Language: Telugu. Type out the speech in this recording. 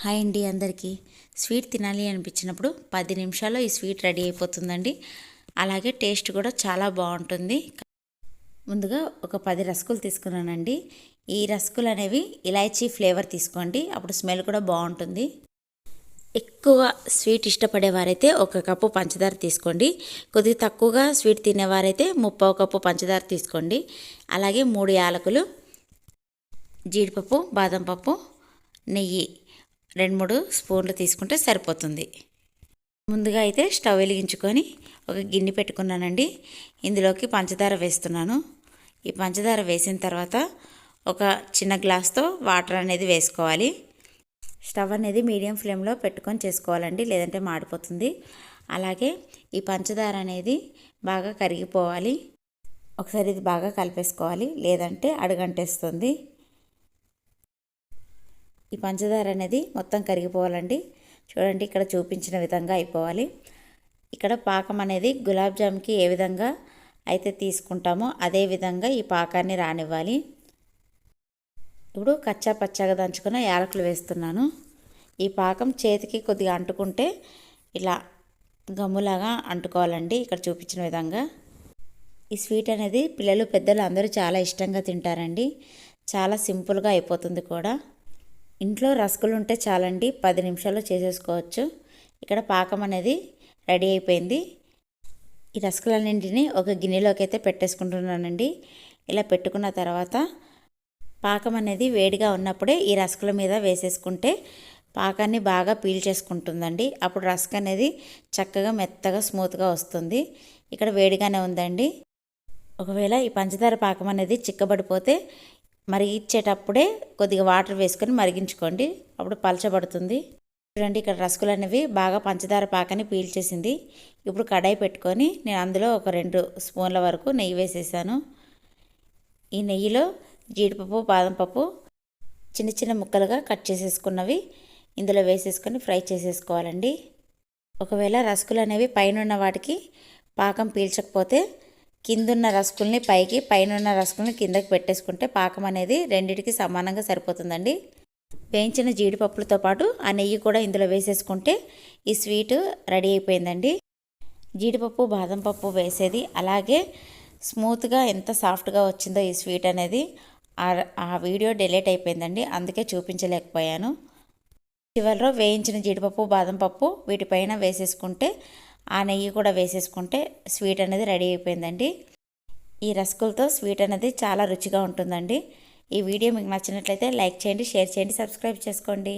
హాయ్ అండి అందరికీ. స్వీట్ తినాలి అనిపించినప్పుడు పది నిమిషాల్లో ఈ స్వీట్ రెడీ అయిపోతుందండి. అలాగే టేస్ట్ కూడా చాలా బాగుంటుంది. ముందుగా ఒక పది రస్కులు తీసుకున్నానండి. ఈ రస్కులు అనేవి ఇలాచీ ఫ్లేవర్ తీసుకోండి. అప్పుడు స్మెల్ కూడా బాగుంటుంది. ఎక్కువ స్వీట్ ఇష్టపడేవారైతే ఒక కప్పు పంచదార తీసుకోండి. కొద్దిగా తక్కువగా స్వీట్ తినేవారైతే ముప్పావు కప్పు పంచదార తీసుకోండి. అలాగే మూడు యాలకులు జీడిపప్పు బాదం పప్పు నెయ్యి రెండు మూడు స్పూన్లు తీసుకుంటే సరిపోతుంది. ముందుగా అయితే స్టవ్ వెలిగించుకొని ఒక గిన్నె పెట్టుకున్నానండి. ఇందులోకి పంచదార వేస్తున్నాను. ఈ పంచదార వేసిన తర్వాత ఒక చిన్న గ్లాస్తో వాటర్ అనేది వేసుకోవాలి. స్టవ్ అనేది మీడియం ఫ్లేమ్లో పెట్టుకొని చేసుకోవాలండి లేదంటే మాడిపోతుంది. అలాగే ఈ పంచదార అనేది బాగా కరిగిపోవాలి. ఒకసారి ఇది బాగా కలిపేసుకోవాలి లేదంటే అడుగంటేస్తుంది. ఈ పంచదార అనేది మొత్తం కరిగిపోవాలండి. చూడండి ఇక్కడ చూపించిన విధంగా అయిపోవాలి. ఇక్కడ పాకం అనేది గులాబ్ జామ్కి ఏ విధంగా అయితే తీసుకుంటామో అదే విధంగా ఈ పాకాన్ని రానివ్వాలి. ఇప్పుడు కచ్చా పచ్చగా దంచుకున్న యాలకులు వేస్తున్నాను. ఈ పాకం చేతికి కొద్దిగా అంటుకుంటే ఇలా గమ్ములాగా అంటుకోవాలండి ఇక్కడ చూపించిన విధంగా. ఈ స్వీట్ అనేది పిల్లలు పెద్దలు అందరూ చాలా ఇష్టంగా తింటారండి. చాలా సింపుల్గా అయిపోతుంది కూడా. ఇంట్లో రసగులు ఉంటే చాలండి పది నిమిషాల్లో చేసేసుకోవచ్చు. ఇక్కడ పాకం అనేది రెడీ అయిపోయింది. ఈ రసగులన్నింటినీ ఒక గిన్నెలోకి అయితే పెట్టేసుకుంటున్నానండి. ఇలా పెట్టుకున్న తర్వాత పాకం అనేది వేడిగా ఉన్నప్పుడే ఈ రసగుల మీద వేసేసుకుంటే పాకాన్ని బాగా పీల్చేసుకుంటుందండి అప్పుడు రసక అనేది చక్కగా మెత్తగా స్మూత్గా వస్తుంది. ఇక్కడ వేడిగానే ఉందండి. ఒకవేళ ఈ పంచదార పాకం అనేది చిక్కబడిపోతే మరిగించేటప్పుడే కొద్దిగా వాటర్ వేసుకొని మరిగించుకోండి. అప్పుడు పలచబడుతుంది. చూడండి ఇక్కడ రసగులు అనేవి బాగా పంచదార పాకని పీల్చేసింది. ఇప్పుడు కడాయి పెట్టుకొని నేను అందులో ఒక రెండు స్పూన్ల వరకు నెయ్యి వేసేసాను. ఈ నెయ్యిలో జీడిపప్పు బాదం పప్పు చిన్న చిన్న ముక్కలుగా కట్ చేసేసుకున్నవి ఇందులో వేసేసుకొని ఫ్రై చేసేసుకోవాలండి. ఒకవేళ రసగులు అనేవి పైన వాటికి పాకం పీల్చకపోతే కిందున్న రసకుల్ని పైకి పైన ఉన్న రసకుల్ని కిందకి పెట్టేసుకుంటే పాకం అనేది రెండింటికి సమానంగా సరిపోతుందండి. వేయించిన జీడిపప్పులతో పాటు ఆ నెయ్యి కూడా ఇందులో వేసేసుకుంటే ఈ స్వీట్ రెడీ అయిపోయిందండి. జీడిపప్పు బాదం పప్పు వేసేది. అలాగే స్మూత్గా ఎంత సాఫ్ట్గా వచ్చిందో ఈ స్వీట్ అనేది ఆ వీడియో డిలీట్ అయిపోయిందండి. అందుకే చూపించలేకపోయాను. చివరిలో వేయించిన జీడిపప్పు బాదం పప్పు వీటిపైన వేసేసుకుంటే ఆ నెయ్యి కూడా వేసేసుకుంటే స్వీట్ అనేది రెడీ అయిపోయిందండి. ఈ రసగులతో స్వీట్ అనేది చాలా రుచిగా ఉంటుందండి. ఈ వీడియో మీకు నచ్చినట్లయితే లైక్ చేయండి షేర్ చేయండి సబ్స్క్రైబ్ చేసుకోండి.